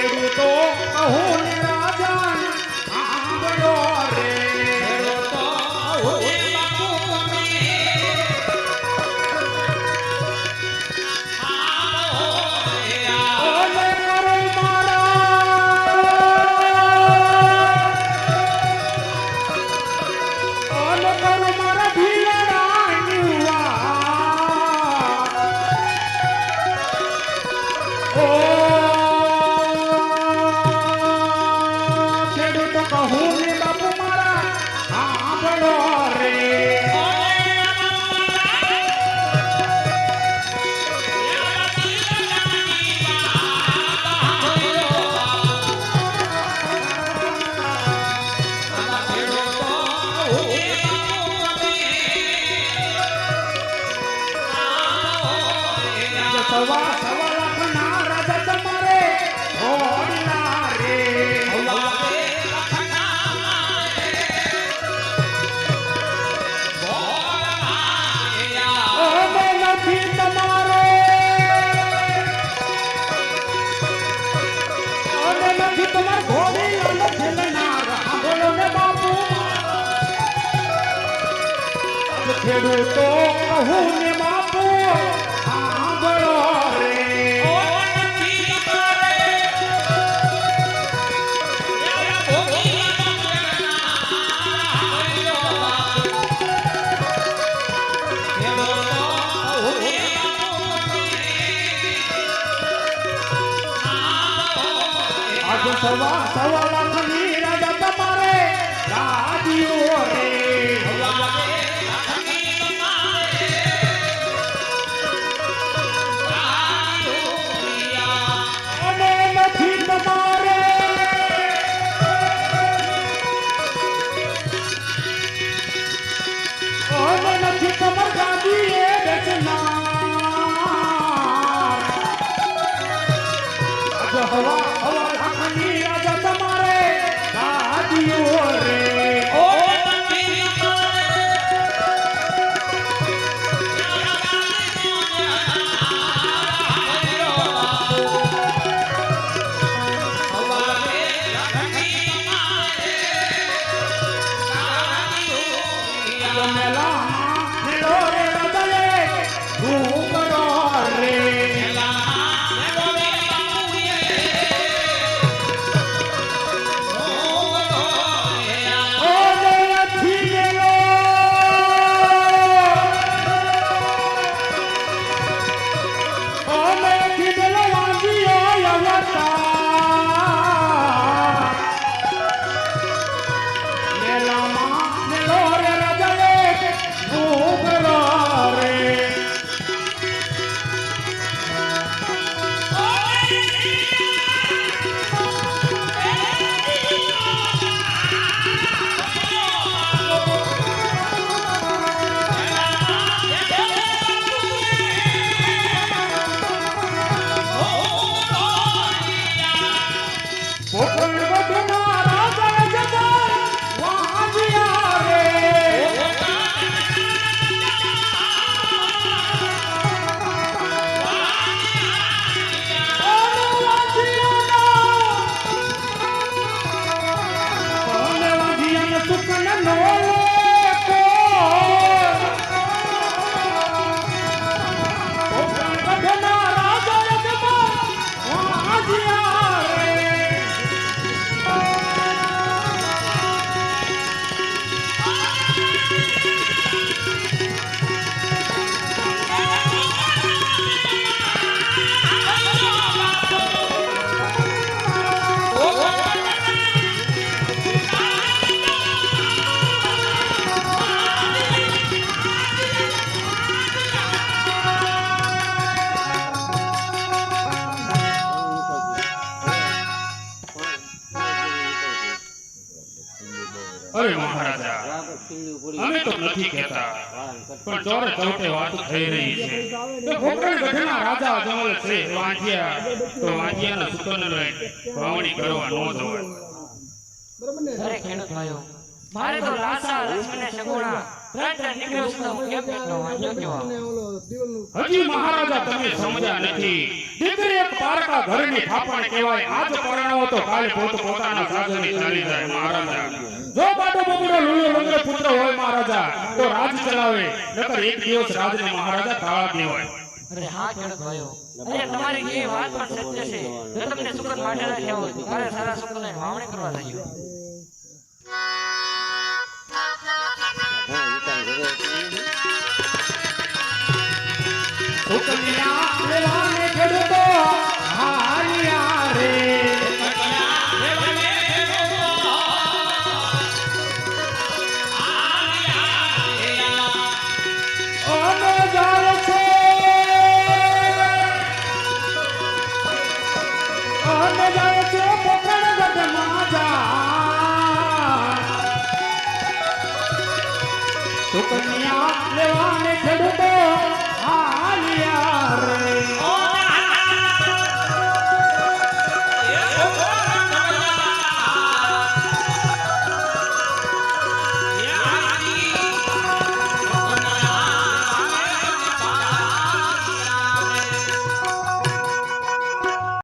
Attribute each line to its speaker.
Speaker 1: ખેડૂતો કહું ને રાજા
Speaker 2: ખેડૂતો
Speaker 1: કહું ને બાપુ સાંભળો રે આજ સવા લાખની રાજા તમારે રાજીઓ રે. અમે
Speaker 3: તો નથી કહેતા. પણ ચોરે ચૌટે વાત થઈ રહી છે. કે પોકરણ ગઢના રાજા જમલ છે વાંજિયા તો વાંજિયાના સુતોને લઈ વાવણી કરવા ન જવાય
Speaker 4: અરે ખેડૂત ભાઈઓ મારે તો લાસા લક્ષ્મીને સગુણા ત્રણ ત્રણ નીકળ્યો છે તો હું કેમ એકલો વાંચ્યો કેવો
Speaker 3: હજી મહારાજા તમે સમજ્યા નથી. દીકરી એક પારકા ઘરની થાપણ કહેવાય. આજ પરણાવો તો કાલે પોત પોતાના સાધની ચાલી જાય મહારાજા. લંગડો પુત્ર હોય મહારાજા તો રાજ ચલાવે નકર એક દિવસ રાજને મહારાજા તાળા દેવાય
Speaker 4: અરે હા ખેડૂત ભાઈઓ અરે તમારી એ વાત પણ સત્ય છે જો તમને સુગંધ માટે ના કહેવું તો કાલે સારા સુગંધની વાવણી કરવા લાગ્યો.
Speaker 1: સુકન્યા સુકન્યા લેવાને ખેડૂતો?